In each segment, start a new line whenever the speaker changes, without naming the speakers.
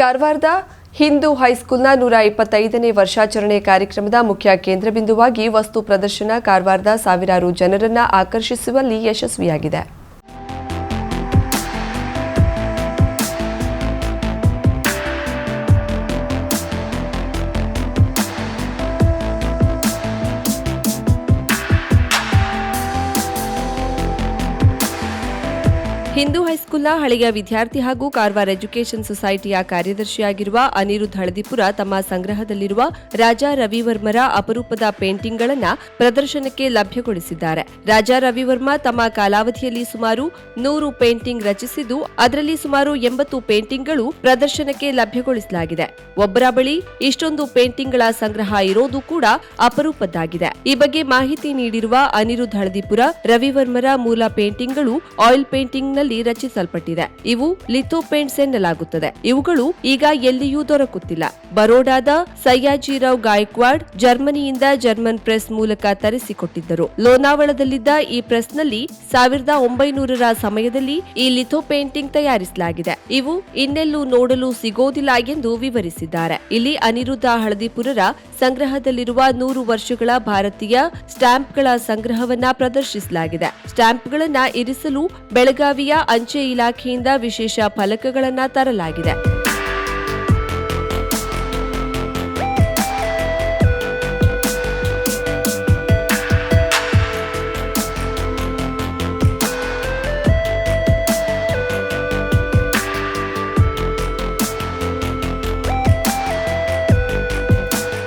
ಕಾರವಾರದ ಹಿಂದೂ ಹೈಸ್ಕೂಲ್ನ ನೂರ ಇಪ್ಪತ್ತೈದನೇ ವರ್ಷಾಚರಣೆ ಕಾರ್ಯಕ್ರಮದ ಮುಖ್ಯ ಕೇಂದ್ರಬಿಂದುವಾಗಿ ವಸ್ತು ಪ್ರದರ್ಶನ ಕಾರವಾರದ ಸಾವಿರಾರು ಜನರನ್ನ ಆಕರ್ಷಿಸುವಲ್ಲಿ ಯಶಸ್ವಿಯಾಗಿದೆ ಹಿಂದೂ ಹೈಸ್ಕೂಲ್ನ ಹಳೆಯ ವಿದ್ಯಾರ್ಥಿ ಹಾಗೂ ಕಾರವಾರ ಎಜುಕೇಷನ್ ಸೊಸೈಟಿಯ ಕಾರ್ಯದರ್ಶಿಯಾಗಿರುವ ಅನಿರುದ್ಧ ಹಳದಿಪುರ ತಮ್ಮ ಸಂಗ್ರಹದಲ್ಲಿರುವ ರಾಜಾ ರವಿವರ್ಮರ ಅಪರೂಪದ ಪೇಂಟಿಂಗ್ಗಳನ್ನು ಪ್ರದರ್ಶನಕ್ಕೆ ಲಭ್ಯಗೊಳಿಸಿದ್ದಾರೆ ರಾಜಾ ರವಿವರ್ಮ ತಮ್ಮ ಕಾಲಾವಧಿಯಲ್ಲಿ ಸುಮಾರು ನೂರು ಪೇಂಟಿಂಗ್ ರಚಿಸಿದ್ದು ಅದರಲ್ಲಿ ಸುಮಾರು ಎಂಬತ್ತು ಪೇಂಟಿಂಗ್ಗಳು ಪ್ರದರ್ಶನಕ್ಕೆ ಲಭ್ಯಗೊಳಿಸಲಾಗಿದೆ ಒಬ್ಬರ ಬಳಿ ಇಷ್ಟೊಂದು ಪೇಂಟಿಂಗ್ಗಳ ಸಂಗ್ರಹ ಇರೋದು ಕೂಡ ಅಪರೂಪದ್ದಾಗಿದೆ ಈ ಬಗ್ಗೆ ಮಾಹಿತಿ ನೀಡಿರುವ ಅನಿರುದ್ಧ ಹಳದಿಪುರ ರವಿವರ್ಮರ ಮೂಲ ಪೇಂಟಿಂಗ್ಗಳು ಆಯಿಲ್ ಪೇಂಟಿಂಗ್ ರಚಿಸಲ್ಪಟ್ಟಿದೆ ಇವು ಪೇಂಟ್ಸ್ ಎನ್ನಲಾಗುತ್ತದೆ ಇವುಗಳು ಈಗ ಎಲ್ಲಿಯೂ ದೊರಕುತ್ತಿಲ್ಲ ಬರೋಡಾದ ಸಯ್ಯಾಜಿರಾವ್ ಗಾಯಕ್ವಾಡ್ ಜರ್ಮನಿಯಿಂದ ಜರ್ಮನ್ ಪ್ರೆಸ್ ಮೂಲಕ ತರಿಸಿಕೊಟ್ಟಿದ್ದರು ಲೋನಾವಳದಲ್ಲಿದ್ದ ಈ ಪ್ರೆಸ್ನಲ್ಲಿ ಸಾವಿರದ ಒಂಬೈನೂರರ ಸಮಯದಲ್ಲಿ ಈ ಲಿಥೋ ಪೇಂಟಿಂಗ್ ತಯಾರಿಸಲಾಗಿದೆ ಇವು ಇನ್ನೆಲ್ಲೂ ನೋಡಲು ಸಿಗೋದಿಲ್ಲ ಎಂದು ವಿವರಿಸಿದ್ದಾರೆ ಇಲ್ಲಿ ಅನಿರುದ್ಧ ಹಳದಿಪುರರ ಸಂಗ್ರಹದಲ್ಲಿರುವ ನೂರು ವರ್ಷಗಳ ಭಾರತೀಯ ಸ್ಟ್ಯಾಂಪ್ಗಳ ಸಂಗ್ರಹವನ್ನ ಪ್ರದರ್ಶಿಸಲಾಗಿದೆ ಸ್ಟ್ಯಾಂಪ್ಗಳನ್ನ ಇರಿಸಲು ಬೆಳಗಾವಿಯ ಅಂಚೆ ಇಲಾಖೆಯಿಂದ ವಿಶೇಷ ಫಲಕಗಳನ್ನು ತರಲಾಗಿದೆ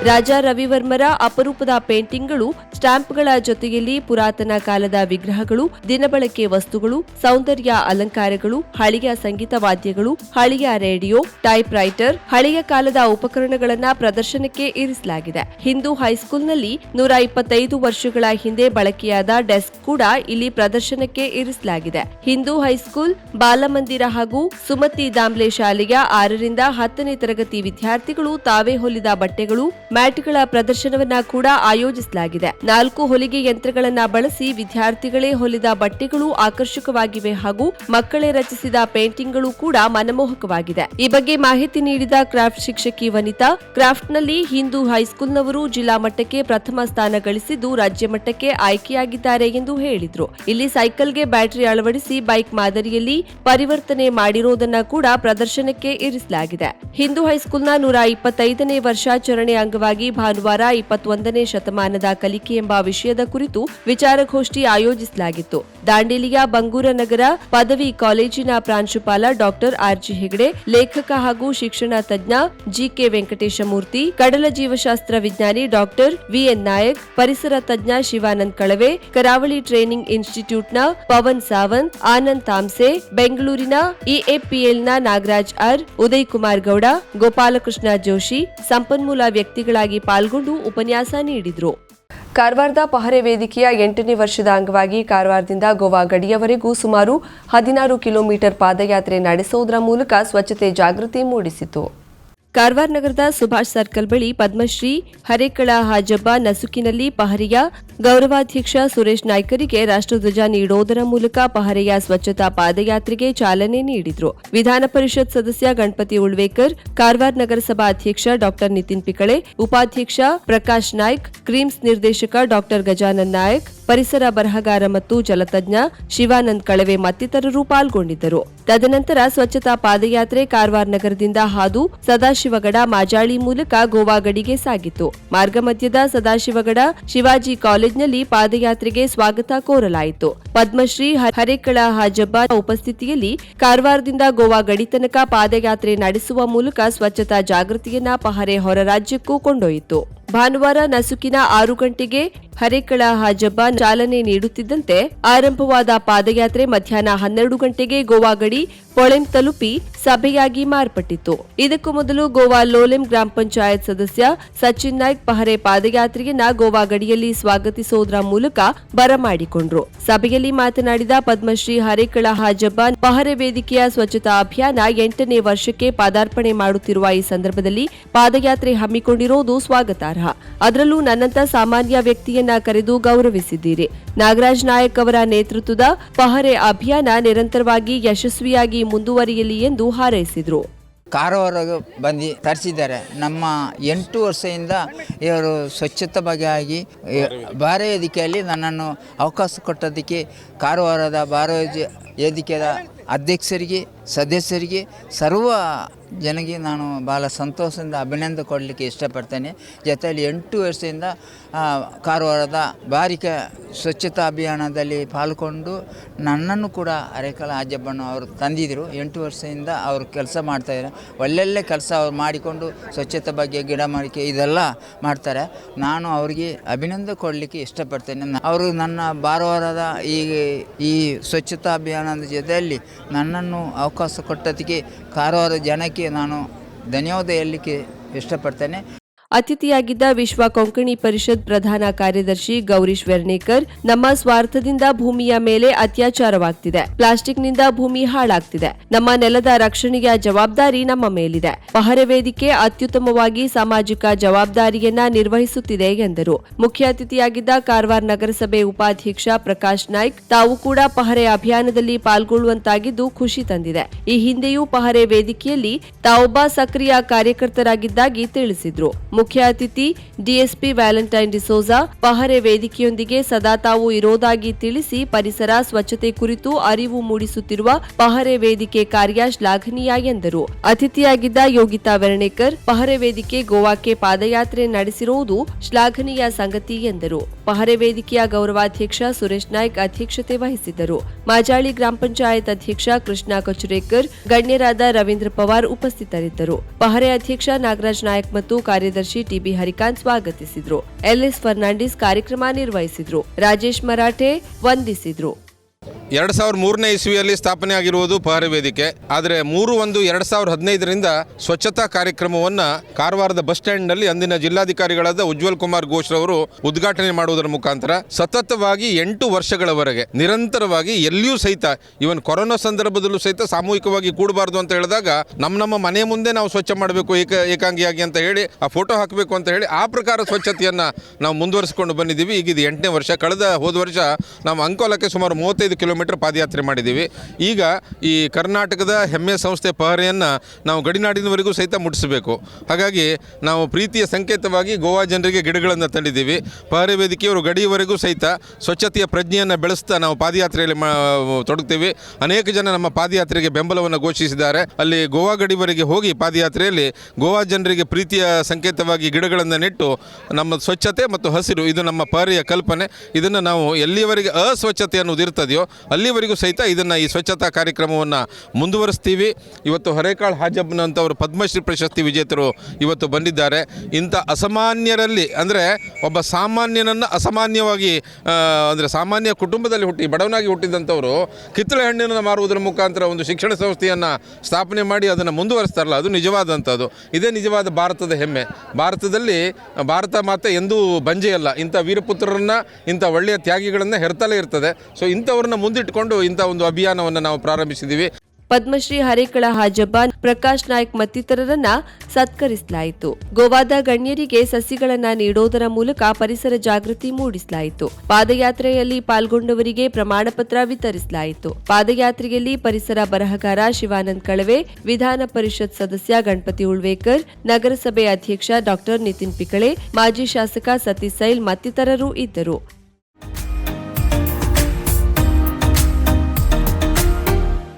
ರಾಜ ರವಿವರ್ಮರ ಅಪರೂಪದ ಪೇಂಟಿಂಗ್ಗಳು ಸ್ಟ್ಯಾಂಪ್ಗಳ ಜೊತೆಯಲ್ಲಿ ಪುರಾತನ ಕಾಲದ ವಿಗ್ರಹಗಳು ದಿನಬಳಕೆ ವಸ್ತುಗಳು ಸೌಂದರ್ಯ ಅಲಂಕಾರಗಳು ಹಳೆಯ ಸಂಗೀತ ವಾದ್ಯಗಳು ಹಳೆಯ ರೇಡಿಯೋ ಟೈಪ್ ರೈಟರ್ ಹಳೆಯ ಕಾಲದ ಉಪಕರಣಗಳನ್ನು ಪ್ರದರ್ಶನಕ್ಕೆ ಇರಿಸಲಾಗಿದೆ ಹಿಂದೂ ಹೈಸ್ಕೂಲ್ನಲ್ಲಿ ನೂರ ಇಪ್ಪತ್ತೈದು ವರ್ಷಗಳ ಹಿಂದೆ ಬಳಕೆಯಾದ ಡೆಸ್ಕ್ ಕೂಡ ಇಲ್ಲಿ ಪ್ರದರ್ಶನಕ್ಕೆ ಇರಿಸಲಾಗಿದೆ ಹಿಂದೂ ಹೈಸ್ಕೂಲ್ ಬಾಲಮಂದಿರ ಹಾಗೂ ಸುಮತಿ ದಾಂಬ್ಲೆ ಶಾಲೆಯ ಆರರಿಂದ ಹತ್ತನೇ ತರಗತಿ ವಿದ್ಯಾರ್ಥಿಗಳು ತಾವೇ ಹೊಲಿದ ಬಟ್ಟೆಗಳು ಮ್ಯಾಟ್ಗಳ ಪ್ರದರ್ಶನವನ್ನ ಕೂಡ ಆಯೋಜಿಸಲಾಗಿದೆ ನಾಲ್ಕು ಹೊಲಿಗೆ ಯಂತ್ರಗಳನ್ನ ಬಳಸಿ ವಿದ್ಯಾರ್ಥಿಗಳೇ ಹೊಲಿದ ಬಟ್ಟೆಗಳು ಆಕರ್ಷಕವಾಗಿವೆ ಹಾಗೂ ಮಕ್ಕಳೇ ರಚಿಸಿದ ಪೇಂಟಿಂಗ್ಗಳು ಕೂಡ ಮನಮೋಹಕವಾಗಿದೆ ಈ ಬಗ್ಗೆ ಮಾಹಿತಿ ನೀಡಿದ ಕ್ರಾಫ್ಟ್ ಶಿಕ್ಷಕಿ ವನಿತಾ ಕ್ರಾಫ್ಟ್ನಲ್ಲಿ ಹಿಂದೂ ಹೈಸ್ಕೂಲ್ನವರು ಜಿಲ್ಲಾ ಮಟ್ಟಕ್ಕೆ ಪ್ರಥಮ ಸ್ಥಾನ ಗಳಿಸಿದ್ದು ರಾಜ್ಯ ಮಟ್ಟಕ್ಕೆ ಆಯ್ಕೆಯಾಗಿದ್ದಾರೆ ಎಂದು ಹೇಳಿದ್ರು ಇಲ್ಲಿ ಸೈಕಲ್ಗೆ ಬ್ಯಾಟರಿ ಅಳವಡಿಸಿ ಬೈಕ್ ಮಾದರಿಯಲ್ಲಿ ಪರಿವರ್ತನೆ ಮಾಡಿರುವುದನ್ನ ಕೂಡ ಪ್ರದರ್ಶನಕ್ಕೆ ಇರಿಸಲಾಗಿದೆ ಹಿಂದೂ ಹೈಸ್ಕೂಲ್ನ ನೂರ ಇಪ್ಪತ್ತೈದನೇ ವರ್ಷಾಚರಣೆ ಅಂಗವಾಗಿ ಅಂಗವಾಗಿ ಭಾನುವಾರ ಇಪ್ಪತ್ತೊಂದನೇ ಶತಮಾನದ ಕಲಿಕೆ ಎಂಬ ವಿಷಯದ ಕುರಿತು ವಿಚಾರಗೋಷ್ಠಿ ಆಯೋಜಿಸಲಾಗಿತ್ತು ದಾಂಡೇಲಿಯ ಬಂಗೂರ ನಗರ ಪದವಿ ಕಾಲೇಜಿನ ಪ್ರಾಂಶುಪಾಲ ಡಾಕ್ಟರ್ ಆರ್ಜಿ ಹೆಗಡೆ ಲೇಖಕ ಹಾಗೂ ಶಿಕ್ಷಣ ತಜ್ಞ ಜಿಕೆ ವೆಂಕಟೇಶಮೂರ್ತಿ ಕಡಲ ಜೀವಶಾಸ್ತ್ರ ವಿಜ್ಞಾನಿ ಡಾಕ್ಟರ್ ವಿಎನ್ ನಾಯಕ್ ಪರಿಸರ ತಜ್ಞ ಶಿವಾನಂದ್ ಕಳವೆ ಕರಾವಳಿ ಟ್ರೈನಿಂಗ್ ಇನ್ಸ್ಟಿಟ್ಯೂಟ್ನ ಪವನ್ ಸಾವಂತ್ ಆನಂದ್ ತಾಮ್ಸೆ ಬೆಂಗಳೂರಿನ ಇಎಪಿಎಲ್ನ ನಾಗರಾಜ್ ಆರ್ ಉದಯ್ ಕುಮಾರ್ ಗೌಡ ಗೋಪಾಲಕೃಷ್ಣ ಜೋಶಿ ಸಂಪನ್ಮೂಲ ವ್ಯಕ್ತಿಗಳು ಅತಿಥಿಗಳಾಗಿ ಪಾಲ್ಗೊಂಡು ಉಪನ್ಯಾಸ ನೀಡಿದರು ಕಾರವಾರದ ಪಹರೆ ವೇದಿಕೆಯ ಎಂಟನೇ ವರ್ಷದ ಅಂಗವಾಗಿ ಕಾರವಾರದಿಂದ ಗೋವಾ ಗಡಿಯವರೆಗೂ ಸುಮಾರು ಹದಿನಾರು ಕಿಲೋಮೀಟರ್ ಪಾದಯಾತ್ರೆ ನಡೆಸುವುದರ ಮೂಲಕ ಸ್ವಚ್ಛತೆ ಜಾಗೃತಿ ಮೂಡಿಸಿತು ಕಾರವಾರ ನಗರದ ಸುಭಾಷ್ ಸರ್ಕಲ್ ಬಳಿ ಪದ್ಮಶ್ರೀ ಹರೇಕಳ ಹಾಜಬ್ಬ ನಸುಕಿನಲ್ಲಿ ಪಹರಿಯ ಗೌರವಾಧ್ಯಕ್ಷ ಸುರೇಶ್ ನಾಯ್ಕರಿಗೆ ರಾಷ್ಟ್ರಧ್ವಜ ನೀಡುವುದರ ಮೂಲಕ ಪಹರೆಯ ಸ್ವಚ್ಛತಾ ಪಾದಯಾತ್ರೆಗೆ ಚಾಲನೆ ನೀಡಿದರು ವಿಧಾನ ಪರಿಷತ್ ಸದಸ್ಯ ಗಣಪತಿ ಉಳ್ವೇಕರ್ ಕಾರವಾರ ನಗರಸಭಾ ಅಧ್ಯಕ್ಷ ಡಾಕ್ಟರ್ ನಿತಿನ್ ಪಿಕಳೆ ಉಪಾಧ್ಯಕ್ಷ ಪ್ರಕಾಶ್ ನಾಯ್ಕ್ ಕ್ರೀಮ್ಸ್ ನಿರ್ದೇಶಕ ಡಾಕ್ಟರ್ ಗಜಾನನ್ ನಾಯಕ್ ಪರಿಸರ ಬರಹಗಾರ ಮತ್ತು ಜಲತಜ್ಞ ಶಿವಾನಂದ್ ಕಳವೆ ಮತ್ತಿತರರು ಪಾಲ್ಗೊಂಡಿದ್ದರು ತದನಂತರ ಸ್ವಚ್ಛತಾ ಪಾದಯಾತ್ರೆ ಕಾರವಾರ ನಗರದಿಂದ ಹಾದು ಸದಾಶಿವಗಡ ಮಾಜಾಳಿ ಮೂಲಕ ಗೋವಾ ಗಡಿಗೆ ಸಾಗಿತು ಮಾರ್ಗ ಮಧ್ಯದ ಸದಾಶಿವಗಡ ಶಿವಾಜಿ ಕಾಲೇಜ್ ಕಾಲೇಜ್ನಲ್ಲಿ ಪಾದಯಾತ್ರೆಗೆ ಸ್ವಾಗತ ಕೋರಲಾಯಿತು ಪದ್ಮಶ್ರೀ ಹರೇಕಳ ಹಾಜಬ್ಬ ಉಪಸ್ಥಿತಿಯಲ್ಲಿ ಕಾರವಾರದಿಂದ ಗೋವಾ ಗಡಿ ತನಕ ಪಾದಯಾತ್ರೆ ನಡೆಸುವ ಮೂಲಕ ಸ್ವಚ್ಛತಾ ಜಾಗೃತಿಯನ್ನ ಪಹರೆ ಹೊರ ರಾಜ್ಯಕ್ಕೂ ಕೊಂಡೊಯ್ಯಿತು ಭಾನುವಾರ ನಸುಕಿನ ಆರು ಗಂಟೆಗೆ ಹರೇಕಳ ಹಾಜಬ್ಬ ಚಾಲನೆ ನೀಡುತ್ತಿದ್ದಂತೆ ಆರಂಭವಾದ ಪಾದಯಾತ್ರೆ ಮಧ್ಯಾಹ್ನ ಹನ್ನೆರಡು ಗಂಟೆಗೆ ಗೋವಾ ಗಡಿ ಪೊಳೆಂ ತಲುಪಿ ಸಭೆಯಾಗಿ ಮಾರ್ಪಟ್ಟಿತು ಇದಕ್ಕೂ ಮೊದಲು ಗೋವಾ ಲೋಲೆಂ ಗ್ರಾಮ ಪಂಚಾಯತ್ ಸದಸ್ಯ ಸಚಿನ್ ನಾಯ್ಕ್ ಪಹರೆ ಪಾದಯಾತ್ರೆಯನ್ನ ಗೋವಾ ಗಡಿಯಲ್ಲಿ ಸ್ವಾಗತಿಸುವುದರ ಮೂಲಕ ಬರಮಾಡಿಕೊಂಡ್ರು ಸಭೆಯಲ್ಲಿ ಮಾತನಾಡಿದ ಪದ್ಮಶ್ರೀ ಹರೇಕಳ ಹಾಜಬ್ಬ ಪಹರೆ ವೇದಿಕೆಯ ಸ್ವಚ್ಛತಾ ಅಭಿಯಾನ ಎಂಟನೇ ವರ್ಷಕ್ಕೆ ಪಾದಾರ್ಪಣೆ ಮಾಡುತ್ತಿರುವ ಈ ಸಂದರ್ಭದಲ್ಲಿ ಪಾದಯಾತ್ರೆ ಹಮ್ಮಿಕೊಂಡಿರುವುದು ಸ್ವಾಗತ ಅದರಲ್ಲೂ ನನ್ನಂತ ಸಾಮಾನ್ಯ ವ್ಯಕ್ತಿಯನ್ನ ಕರೆದು ಗೌರವಿಸಿದ್ದೀರಿ ನಾಗರಾಜ್ ನಾಯಕ್ ಅವರ ನೇತೃತ್ವದ ಪಹರೆ ಅಭಿಯಾನ ನಿರಂತರವಾಗಿ ಯಶಸ್ವಿಯಾಗಿ ಮುಂದುವರಿಯಲಿ ಎಂದು ಹಾರೈಸಿದರು
ಕಾರವಾರ ಬಂದು ತರಿಸಿದ್ದಾರೆ ನಮ್ಮ ಎಂಟು ವರ್ಷದಿಂದ ಇವರು ಸ್ವಚ್ಛತಾ ಬಗ್ಗೆ ಆಗಿ ಬಾರೋ ವೇದಿಕೆಯಲ್ಲಿ ನನ್ನನ್ನು ಅವಕಾಶ ಕೊಟ್ಟದಕ್ಕೆ ಕಾರವಾರದ ಬಾರೋ ವೇದಿಕೆಯ ಅಧ್ಯಕ್ಷರಿಗೆ ಸದಸ್ಯರಿಗೆ ಸರ್ವ ಜನಗೆ ನಾನು ಭಾಳ ಸಂತೋಷದಿಂದ ಅಭಿನಂದ ಕೊಡಲಿಕ್ಕೆ ಇಷ್ಟಪಡ್ತೇನೆ ಜೊತೆಯಲ್ಲಿ ಎಂಟು ವರ್ಷದಿಂದ ಕಾರವಾರದ ಬಾರಿಕ ಸ್ವಚ್ಛತಾ ಅಭಿಯಾನದಲ್ಲಿ ಪಾಲ್ಗೊಂಡು ನನ್ನನ್ನು ಕೂಡ ಅರೆಕಾಲ ಆಜಬ್ಬಣ್ಣ ಅವರು ತಂದಿದ್ದರು ಎಂಟು ವರ್ಷದಿಂದ ಅವರು ಕೆಲಸ ಮಾಡ್ತಾಯಿದ್ದಾರೆ ಒಳ್ಳೊಳ್ಳೆ ಕೆಲಸ ಅವ್ರು ಮಾಡಿಕೊಂಡು ಸ್ವಚ್ಛತೆ ಬಗ್ಗೆ ಗಿಡ ಮಾಡಿಕೆ ಇದೆಲ್ಲ ಮಾಡ್ತಾರೆ ನಾನು ಅವರಿಗೆ ಅಭಿನಂದ ಕೊಡಲಿಕ್ಕೆ ಇಷ್ಟಪಡ್ತೇನೆ ಅವರು ನನ್ನ ಭಾರವಾರದ ಈ ಈ ಸ್ವಚ್ಛತಾ ಅಭಿಯಾನದ ಜೊತೆಯಲ್ಲಿ ನನ್ನನ್ನು ಅವಕಾಶ ಕೊಟ್ಟದಕ್ಕೆ ಕಾರವಾರ ಜನಕ್ಕೆ ನಾನು ಧನ್ಯವಾದ ಹೇಳಲಿಕ್ಕೆ ಇಷ್ಟಪಡ್ತೇನೆ
ಅತಿಥಿಯಾಗಿದ್ದ ವಿಶ್ವ ಕೊಂಕಣಿ ಪರಿಷತ್ ಪ್ರಧಾನ ಕಾರ್ಯದರ್ಶಿ ಗೌರೀಶ್ ವೆರ್ನೇಕರ್ ನಮ್ಮ ಸ್ವಾರ್ಥದಿಂದ ಭೂಮಿಯ ಮೇಲೆ ಅತ್ಯಾಚಾರವಾಗ್ತಿದೆ ಪ್ಲಾಸ್ಟಿಕ್ನಿಂದ ಭೂಮಿ ಹಾಳಾಗ್ತಿದೆ ನಮ್ಮ ನೆಲದ ರಕ್ಷಣೆಯ ಜವಾಬ್ದಾರಿ ನಮ್ಮ ಮೇಲಿದೆ ಪಹರೆ ವೇದಿಕೆ ಅತ್ಯುತ್ತಮವಾಗಿ ಸಾಮಾಜಿಕ ಜವಾಬ್ದಾರಿಯನ್ನ ನಿರ್ವಹಿಸುತ್ತಿದೆ ಎಂದರು ಮುಖ್ಯ ಅತಿಥಿಯಾಗಿದ್ದ ಕಾರವಾರ ನಗರಸಭೆ ಉಪಾಧ್ಯಕ್ಷ ಪ್ರಕಾಶ್ ನಾಯ್ಕ್ ತಾವು ಕೂಡ ಪಹರೆ ಅಭಿಯಾನದಲ್ಲಿ ಪಾಲ್ಗೊಳ್ಳುವಂತಾಗಿದ್ದು ಖುಷಿ ತಂದಿದೆ ಈ ಹಿಂದೆಯೂ ಪಹರೆ ವೇದಿಕೆಯಲ್ಲಿ ತಾವೊಬ್ಬ ಸಕ್ರಿಯ ಕಾರ್ಯಕರ್ತರಾಗಿದ್ದಾಗಿ ತಿಳಿಸಿದ್ರು ಮುಖ್ಯ ಅತಿಥಿ ಡಿಎಸ್ಪಿ ವ್ಯಾಲೆಂಟೈನ್ ಡಿಸೋಜಾ ಪಹರೆ ವೇದಿಕೆಯೊಂದಿಗೆ ಸದಾ ತಾವು ಇರೋದಾಗಿ ತಿಳಿಸಿ ಪರಿಸರ ಸ್ವಚ್ಛತೆ ಕುರಿತು ಅರಿವು ಮೂಡಿಸುತ್ತಿರುವ ಪಹರೆ ವೇದಿಕೆ ಕಾರ್ಯ ಶ್ಲಾಘನೀಯ ಎಂದರು ಅತಿಥಿಯಾಗಿದ್ದ ಯೋಗಿತಾ ವೆರಣೇಕರ್ ಪಹರೆ ವೇದಿಕೆ ಗೋವಾಕ್ಕೆ ಪಾದಯಾತ್ರೆ ನಡೆಸಿರುವುದು ಶ್ಲಾಘನೀಯ ಸಂಗತಿ ಎಂದರು ಪಹರೆ ವೇದಿಕೆಯ ಗೌರವಾಧ್ಯಕ್ಷ ಸುರೇಶ್ ನಾಯ್ಕ್ ಅಧ್ಯಕ್ಷತೆ ವಹಿಸಿದ್ದರು ಮಾಜಾಳಿ ಗ್ರಾಮ ಪಂಚಾಯತ್ ಅಧ್ಯಕ್ಷ ಕೃಷ್ಣ ಕಚುರೇಕರ್ ಗಣ್ಯರಾದ ರವೀಂದ್ರ ಪವಾರ್ ಉಪಸ್ಥಿತರಿದ್ದರು ಪಹರೆ ಅಧ್ಯಕ್ಷ ನಾಗರಾಜ್ ನಾಯ್ಕ್ ಮತ್ತು ಕಾರ್ಯದರ್ಶಿ ಕಾರ್ಯದರ್ಶಿ ಟಿಬಿ ಹರಿಕಾಂತ್ ಸ್ವಾಗತಿಸಿದ್ರು ಎಲ್ಎಸ್ ಫರ್ನಾಂಡಿಸ್ ಕಾರ್ಯಕ್ರಮ ನಿರ್ವಹಿಸಿದ್ರು ರಾಜೇಶ್ ಮರಾಠೆ ವಂದಿಸಿದ್ರು
ಎರಡು ಸಾವಿರದ ಮೂರನೇ ಇಸ್ವಿಯಲ್ಲಿ ಸ್ಥಾಪನೆ ಆಗಿರುವುದು ಪಹರೆ ವೇದಿಕೆ ಆದರೆ ಮೂರು ಒಂದು ಎರಡು ಸಾವಿರದ ಹದಿನೈದರಿಂದ ಸ್ವಚ್ಛತಾ ಕಾರ್ಯಕ್ರಮವನ್ನು ಕಾರವಾರದ ಬಸ್ ಸ್ಟ್ಯಾಂಡ್ನಲ್ಲಿ ಅಂದಿನ ಜಿಲ್ಲಾಧಿಕಾರಿಗಳಾದ ಉಜ್ವಲ್ ಕುಮಾರ್ ಘೋಷ್ ಅವರು ಉದ್ಘಾಟನೆ ಮಾಡುವುದರ ಮುಖಾಂತರ ಸತತವಾಗಿ ಎಂಟು ವರ್ಷಗಳವರೆಗೆ ನಿರಂತರವಾಗಿ ಎಲ್ಲಿಯೂ ಸಹಿತ ಇವನ್ ಕೊರೋನಾ ಸಂದರ್ಭದಲ್ಲೂ ಸಹಿತ ಸಾಮೂಹಿಕವಾಗಿ ಕೂಡಬಾರದು ಅಂತ ಹೇಳಿದಾಗ ನಮ್ಮ ನಮ್ಮ ಮನೆ ಮುಂದೆ ನಾವು ಸ್ವಚ್ಛ ಮಾಡಬೇಕು ಏಕ ಏಕಾಂಗಿಯಾಗಿ ಅಂತ ಹೇಳಿ ಆ ಫೋಟೋ ಹಾಕಬೇಕು ಅಂತ ಹೇಳಿ ಆ ಪ್ರಕಾರ ಸ್ವಚ್ಛತೆಯನ್ನು ನಾವು ಮುಂದುವರಿಸಿಕೊಂಡು ಬಂದಿದ್ದೀವಿ ಈಗ ಇದು ಎಂಟನೇ ವರ್ಷ ಕಳೆದ ಹೋದ ವರ್ಷ ನಾವು ಅಂಕೋಲಕ್ಕೆ ಸುಮಾರು ಮೂವತ್ತೈದು ಕಿಲೋ ಕಿಲೋಮೀಟರ್ ಪಾದಯಾತ್ರೆ ಮಾಡಿದ್ದೀವಿ ಈಗ ಈ ಕರ್ನಾಟಕದ ಹೆಮ್ಮೆ ಸಂಸ್ಥೆ ಪಹರೆಯನ್ನು ನಾವು ಗಡಿನಾಡಿನವರೆಗೂ ಸಹಿತ ಮುಟ್ಟಿಸಬೇಕು ಹಾಗಾಗಿ ನಾವು ಪ್ರೀತಿಯ ಸಂಕೇತವಾಗಿ ಗೋವಾ ಜನರಿಗೆ ಗಿಡಗಳನ್ನು ತಂದಿದ್ದೀವಿ ಪಹರೆ ವೇದಿಕೆಯವರು ಗಡಿಯವರೆಗೂ ಸಹಿತ ಸ್ವಚ್ಛತೆಯ ಪ್ರಜ್ಞೆಯನ್ನು ಬೆಳೆಸ್ತಾ ನಾವು ಪಾದಯಾತ್ರೆಯಲ್ಲಿ ತೊಡಗ್ತೀವಿ ಅನೇಕ ಜನ ನಮ್ಮ ಪಾದಯಾತ್ರೆಗೆ ಬೆಂಬಲವನ್ನು ಘೋಷಿಸಿದ್ದಾರೆ ಅಲ್ಲಿ ಗೋವಾ ಗಡಿವರೆಗೆ ಹೋಗಿ ಪಾದಯಾತ್ರೆಯಲ್ಲಿ ಗೋವಾ ಜನರಿಗೆ ಪ್ರೀತಿಯ ಸಂಕೇತವಾಗಿ ಗಿಡಗಳನ್ನು ನೆಟ್ಟು ನಮ್ಮ ಸ್ವಚ್ಛತೆ ಮತ್ತು ಹಸಿರು ಇದು ನಮ್ಮ ಪಹರೆಯ ಕಲ್ಪನೆ ಇದನ್ನು ನಾವು ಎಲ್ಲಿಯವರೆಗೆ ಅಸ್ವಚ್ಛತೆ ಅನ್ನೋದು ಇರ್ತದೆಯೋ ಅಲ್ಲಿವರೆಗೂ ಸಹಿತ ಇದನ್ನು ಈ ಸ್ವಚ್ಛತಾ ಕಾರ್ಯಕ್ರಮವನ್ನು ಮುಂದುವರಿಸ್ತೀವಿ ಇವತ್ತು ಹರೇಕಾಳ್ ಹಾಜಬ್ನಂಥವರು ಪದ್ಮಶ್ರೀ ಪ್ರಶಸ್ತಿ ವಿಜೇತರು ಇವತ್ತು ಬಂದಿದ್ದಾರೆ ಇಂಥ ಅಸಾಮಾನ್ಯರಲ್ಲಿ ಅಂದರೆ ಒಬ್ಬ ಸಾಮಾನ್ಯನನ್ನು ಅಸಾಮಾನ್ಯವಾಗಿ ಅಂದರೆ ಸಾಮಾನ್ಯ ಕುಟುಂಬದಲ್ಲಿ ಹುಟ್ಟಿ ಬಡವನಾಗಿ ಹುಟ್ಟಿದಂಥವರು ಕಿತ್ತಳೆ ಹಣ್ಣನ್ನು ಮಾರುವುದರ ಮುಖಾಂತರ ಒಂದು ಶಿಕ್ಷಣ ಸಂಸ್ಥೆಯನ್ನು ಸ್ಥಾಪನೆ ಮಾಡಿ ಅದನ್ನು ಮುಂದುವರಿಸ್ತಾರಲ್ಲ ಅದು ನಿಜವಾದಂಥದ್ದು ಇದೇ ನಿಜವಾದ ಭಾರತದ ಹೆಮ್ಮೆ ಭಾರತದಲ್ಲಿ ಭಾರತ ಮಾತೆ ಎಂದೂ ಬಂಜೆಯಲ್ಲ ಇಂಥ ವೀರಪುತ್ರರನ್ನು ಇಂಥ ಒಳ್ಳೆಯ ತ್ಯಾಗಿಗಳನ್ನು ಹೆರ್ತಲೇ ಇರ್ತದೆ ಸೊ ಇಂಥವ್ರನ್ನ ಮುಂದೆ ಮುಂದಿಟ್ಟುಕೊಂಡು ಇಂಥ ಒಂದು ಅಭಿಯಾನವನ್ನು ನಾವು ಪ್ರಾರಂಭಿಸಿದ್ದೀವಿ
ಪದ್ಮಶ್ರೀ ಹರೇಕಳ ಹಾಜಬ್ಬ ಪ್ರಕಾಶ್ ನಾಯ್ಕ್ ಮತ್ತಿತರರನ್ನ ಸತ್ಕರಿಸಲಾಯಿತು ಗೋವಾದ ಗಣ್ಯರಿಗೆ ಸಸಿಗಳನ್ನ ನೀಡೋದರ ಮೂಲಕ ಪರಿಸರ ಜಾಗೃತಿ ಮೂಡಿಸಲಾಯಿತು ಪಾದಯಾತ್ರೆಯಲ್ಲಿ ಪಾಲ್ಗೊಂಡವರಿಗೆ ಪ್ರಮಾಣ ಪತ್ರ ವಿತರಿಸಲಾಯಿತು ಪಾದಯಾತ್ರೆಯಲ್ಲಿ ಪರಿಸರ ಬರಹಗಾರ ಶಿವಾನಂದ್ ಕಳವೆ ವಿಧಾನ ಪರಿಷತ್ ಸದಸ್ಯ ಗಣಪತಿ ಉಳ್ವೇಕರ್ ನಗರಸಭೆ ಅಧ್ಯಕ್ಷ ಡಾಕ್ಟರ್ ನಿತಿನ್ ಪಿಕಳೆ ಮಾಜಿ ಶಾಸಕ ಸತೀಶ್ ಸೈಲ್ ಮತ್ತಿತರರು ಇದ್ದರು